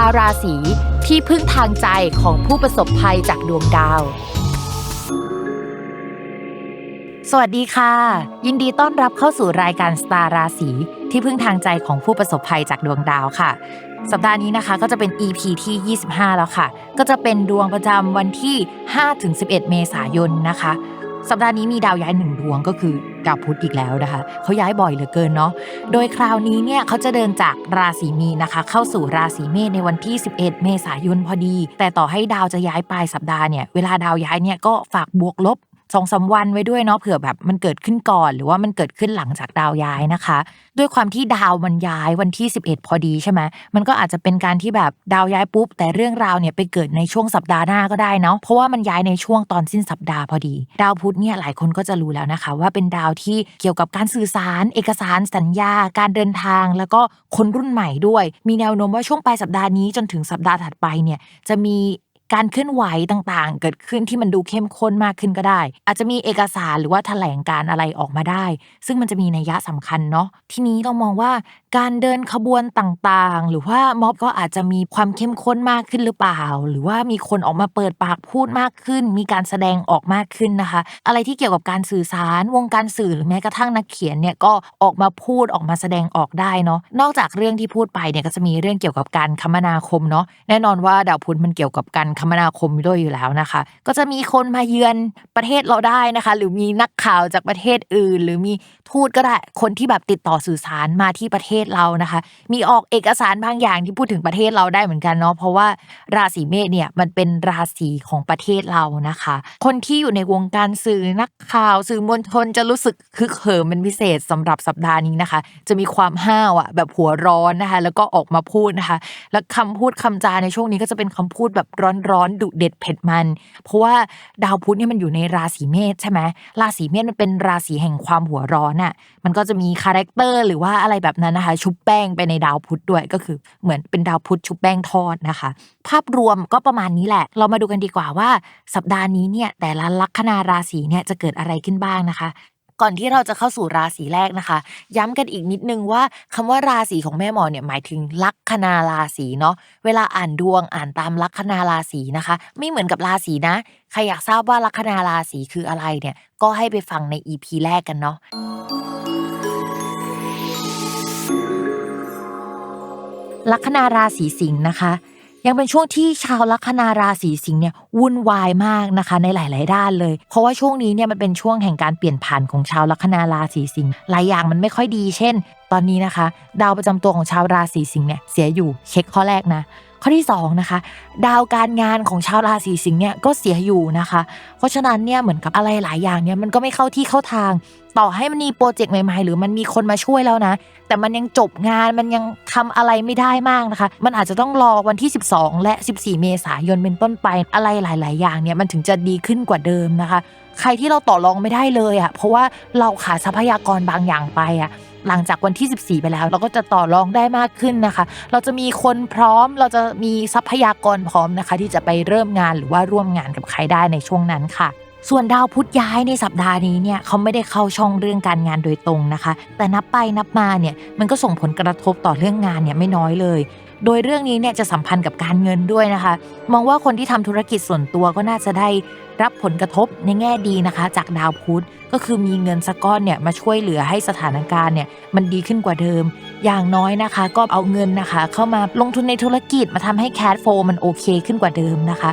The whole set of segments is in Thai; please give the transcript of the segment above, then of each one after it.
าราศีที่พึ่งทางใจของผู้ประสบภัยจากดวงดาว สวัสดีค่ะ ยินดีต้อนรับเข้าสู่รายการสตาร์ราศีที่พึ่งทางใจของผู้ประสบภัยจากดวงดาวค่ะ สัปดาห์นี้นะคะก็จะเป็น EP ที่ 25 แล้วค่ะ ก็จะเป็นดวงประจำวันที่ 5-11 เมษายนนะคะ สัปดาห์นี้มีดาวย้ายหนึ่งดวงก็คือดาวพุธอีกแล้วนะคะเขาย้ายบ่อยเหลือเกินเนาะโดยคราวนี้เนี่ยเขาจะเดินจากราศีมีนะคะ เข้าสู่ราศีเมษในวันที่ 11 เมษายนพอดี แต่ต่อให้ดาวจะย้ายปลายสัปดาห์เนี่ยเวลาดาวย้ายเนี่ยก็ฝากบวกลบ สองสาวันไว้ด้วยเนาะเผื่อแบบมันเกิดขึ้นก่อนหรือว่ามันเกิดขึ้นหลังจากดาวย้ายนะคะ ด้วยความที่ดาวมันย้ายวันที่ 11 พอดีใช่ไหมมันก็อาจจะเป็นการที่แบบดาวย้ายปุ๊บ แต่เรื่องราวเนี่ยไปเกิดในช่วงสัปดาห์หน้าก็ได้เนาะเพราะว่ามันย้ายในช่วงตอนสิ้นสัปดาห์พอดี ดาวพุธเนี่ยหลายคนก็จะรู้แล้วนะคะ ว่าเป็นดาวที่เกี่ยวกับการสื่อสาร เอกสารสัญญา การเดินทาง แล้วก็คนรุ่นใหม่ด้วย มีแนวโน้มว่าช่วงปลายสัปดาห์นี้จนถึงสัปดาห์ถัดไปเนี่ยจะมี การเคลื่อนไหวต่างๆ เกิดขึ้นที่มันดูเข้มข้นมากขึ้นก็ได้ อาจจะมีเอกสารหรือว่าแถลงการอะไรออกมาได้ ซึ่งมันจะมีนัยยะสำคัญเนาะทีนี้เรามองว่าการเดินขบวนต่างๆ หรือว่าม็อบก็อาจจะมีความเข้มข้นมากขึ้นหรือเปล่า หรือว่ามีคนออกมาเปิดปากพูดมากขึ้น มีการแสดงออกมากขึ้นนะคะ อะไรที่เกี่ยวกับการสื่อสารวงการสื่อหรือแม้กระทั่งนักเขียนเนี่ยก็ออกมาพูดออกมาแสดงออกได้เนาะนอกจากเรื่องที่พูดไปเนี่ยก็จะมีเรื่องเกี่ยวกับการคมนาคมเนาะแน่นอนว่าดาวพุธมันเกี่ยวกับการคมนาคมด้วยอยู่แล้วนะคะ ก็จะมีคนมาเยือนประเทศเราได้นะคะ หรือมีนักข่าวจากประเทศอื่น หรือมีทูตก็ได้คนที่แบบติดต่อสื่อสารมาที่ประเทศเรานะคะ มีออกเอกสารบางอย่างที่พูดถึงประเทศเราได้เหมือนกันเนาะเพราะว่าราศีเมษเนี่ยมันเป็นราศีของประเทศเรานะคะ คนที่อยู่ในวงการสื่อนักข่าวสื่อมวลชนจะรู้สึกคึกเหิมเป็นพิเศษสำหรับสัปดาห์นี้นะคะ จะมีความห้าวอะแบบหัวร้อนนะคะ แล้วก็ออกมาพูดนะคะ แล้วคำพูดคำจาในช่วงนี้ก็จะเป็นคำพูดแบบร้อนๆดุเด็ดเผ็ดมัน เพราะว่าดาวพุธเนี่ยมันอยู่ในราศีเมษใช่ไหมราศีเมษมันเป็นราศีแห่งความหัวร้อนอะมันก็จะมีคาแรคเตอร์หรือว่าอะไรแบบนั้นนะคะ ชุบแป้งไปในดาวพุธด้วยก็คือเหมือนเป็นดาวพุธชุบแป้งทอดนะคะ ภาพรวมก็ประมาณนี้แหละ เรามาดูกันดีกว่าว่า สัปดาห์นี้เนี่ยแต่ละลัคนาราศีเนี่ยจะเกิดอะไรขึ้นบ้างนะคะ ก่อนที่เราจะเข้าสู่ราศีแรกนะคะ ย้ำกันอีกนิดนึงว่าคำว่าราศีของแม่หมอเนี่ยหมายถึงลัคนาราศีเนาะเวลาอ่านดวงอ่านตามลัคนาราศีนะคะ ไม่เหมือนกับราศีนะใครอยากทราบว่าลัคนาราศีคืออะไรเนี่ยก็ให้ไปฟังใน EP แรกกันเนาะลัคนาราศีสิงห์นะคะ ยังเป็นช่วงที่ชาวลัคนาราศีสิงห์เนี่ยวุ่นวายมากนะคะในหลาย ๆ ด้านเลย เพราะว่าช่วงนี้เนี่ยมันเป็นช่วงแห่งการเปลี่ยนผ่านของชาวลัคนาราศีสิงห์หลายอย่างมันไม่ค่อยดี เช่นตอนนี้นะคะ ดาวประจำตัวของชาวราศีสิงห์เนี่ยเสียอยู่เช็คข้อแรกนะข้อที่2นะคะดาวการงานของชาวราศีสิงห์เนี่ยก็เสียอยู่นะคะ เพราะฉะนั้นเนี่ยเหมือนกับอะไรหลายอย่างเนี่ยมันก็ไม่เข้าที่เข้าทาง ต่อให้มันมีโปรเจกต์ใหม่ๆ หรือมันมีคนมาช่วยแล้วนะ แต่มันยังจบงานมันยังทำอะไรไม่ได้มากนะคะ มันอาจจะต้องรอวันที่ 12 และ 14 เมษายนเป็นต้นไปอะไรหลาย ๆ อย่างเนี่ยมันถึงจะดีขึ้นกว่าเดิมนะคะ ใครที่เราต่อรองไม่ได้เลยอะ่ะเพราะว่าเราขาดทรัพยากรบางอย่างไปอะ หลังจากวันที่ 14 ไปแล้ว เราก็จะต่อรองได้มากขึ้นนะคะ เราจะมีคนพร้อม เราจะมีทรัพยากรพร้อมนะคะ ที่จะไปเริ่มงานหรือว่าร่วมงานกับใครได้ในช่วงนั้นค่ะส่วนดาวพุธย้ายในสัปดาห์นี้เนี่ยเขาไม่ได้เข้าช่องเรื่องการงานโดยตรงนะคะ แต่นับไปนับมาเนี่ยมันก็ส่งผลกระทบต่อเรื่องงานเนี่ยไม่น้อยเลย โดยเรื่องนี้เนี่ยจะสัมพันธ์กับการเงินด้วยนะคะ มองว่าคนที่ทำธุรกิจส่วนตัวก็น่าจะได้รับผลกระทบในแง่ดีนะคะ จากดาวพุธก็คือมีเงินสักก้อนเนี่ยมาช่วยเหลือให้สถานการณ์เนี่ยมันดีขึ้นกว่าเดิม อย่างน้อยนะคะ ก็เอาเงินนะคะ เข้ามาลงทุนในธุรกิจมาทำให้แคดโฟมันโอเคขึ้นกว่าเดิมนะคะ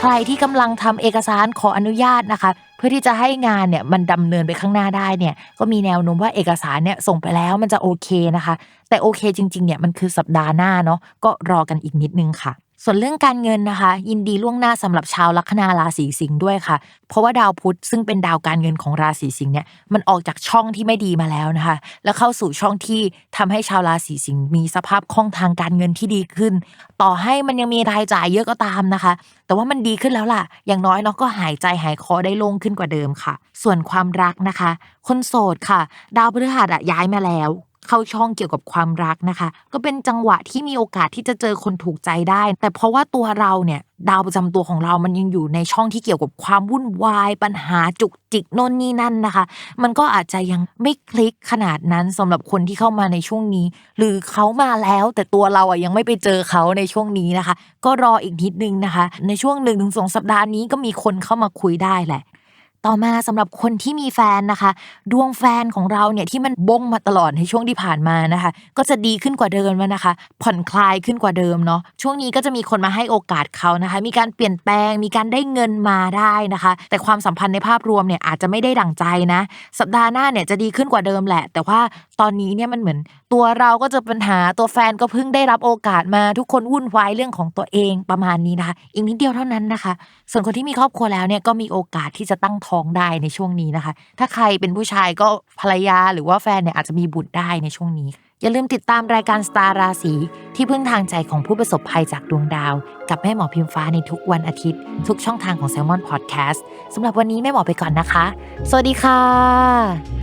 ใครที่กำลังทำเอกสารขออนุญาตนะคะ เพื่อที่จะให้งานเนี่ยมันดำเนินไปข้างหน้าได้เนี่ยก็มีแนวโน้มว่าเอกสารเนี่ยส่งไปแล้วมันจะโอเคนะคะ แต่โอเคจริงๆเนี่ยมันคือสัปดาห์หน้าเนาะก็รอกันอีกนิดนึงค่ะ ส่วนเรื่องการเงินนะคะ ยินดีล่วงหน้าสำหรับชาวลัคนาราศีสิงห์ด้วยค่ะ เพราะว่าดาวพุธซึ่งเป็นดาวการเงินของราศีสิงห์เนี่ยมันออกจากช่องที่ไม่ดีมาแล้วนะคะ แล้วเข้าสู่ช่องที่ทำให้ชาวราศีสิงห์มีสภาพคล่องทางการเงินที่ดีขึ้น ต่อให้มันยังมีรายจ่ายเยอะก็ตามนะคะ แต่ว่ามันดีขึ้นแล้วล่ะ อย่างน้อยเนาะก็หายใจหายคอได้โล่งขึ้นกว่าเดิมค่ะ ส่วนความรักนะคะ คนโสดค่ะ ดาวพฤหัสย้ายมาแล้ว เข้าช่องเกี่ยวกับความรักนะคะ ก็เป็นจังหวะที่มีโอกาสที่จะเจอคนถูกใจได้ แต่เพราะว่าตัวเราเนี่ยดาวประจำตัวของเรามันยังอยู่ในช่องที่เกี่ยวกับความวุ่นวาย ปัญหาจุกจิกโน่นนี่นั่นนะคะ มันก็อาจจะยังไม่คลิกขนาดนั้นสำหรับคนที่เข้ามาในช่วงนี้ หรือเขามาแล้ว แต่ตัวเราอะยังไม่ไปเจอเขาในช่วงนี้นะคะ ก็รออีกนิดนึงนะคะ ในช่วงหนึ่งถึงสองสัปดาห์นี้ก็มีคนเข้ามาคุยได้แหละ ต่อมาสำหรับคนที่มีแฟนนะคะ ดวงแฟนของเราเนี่ยที่มันบงมาตลอดในช่วงที่ผ่านมานะคะ ก็จะดีขึ้นกว่าเดิมแล้วนะคะ ผ่อนคลายขึ้นกว่าเดิมเนาะช่วงนี้ก็จะมีคนมาให้โอกาสเขานะคะ มีการเปลี่ยนแปลง มีการได้เงินมาได้นะคะ แต่ความสัมพันธ์ในภาพรวมเนี่ยอาจจะไม่ได้ดั่งใจนะ สัปดาห์หน้าเนี่ยจะดีขึ้นกว่าเดิมแหละ แต่ว่าตอนนี้เนี่ยมันเหมือนตัวเราก็จะปัญหาตัวแฟนก็เพิ่งได้รับโอกาสมาทุกคนวุ่นวายเรื่องของตัวเองประมาณนี้นะคะ อีกนิดเดียวเท่านั้นนะคะ ส่วนคนที่มีครอบครัวแล้วเนี่ยก็มีโอกาสที่จะตั้งท้องได้ในช่วงนี้นะคะ ถ้าใครเป็นผู้ชายก็ภรรยาหรือว่าแฟนเนี่ยอาจจะมีบุตรได้ในช่วงนี้ อย่าลืมติดตามรายการสตาร์ราศีที่พึ่งทางใจของผู้ประสบภัยจากดวงดาว กับแม่หมอพิมฟ้าในทุกวันอาทิตย์ ทุกช่องทางของ s ซ l m o n Podcast สำหรับวันนี้แม่หมอไปก่อนนะคะ สวัสดีค่ะ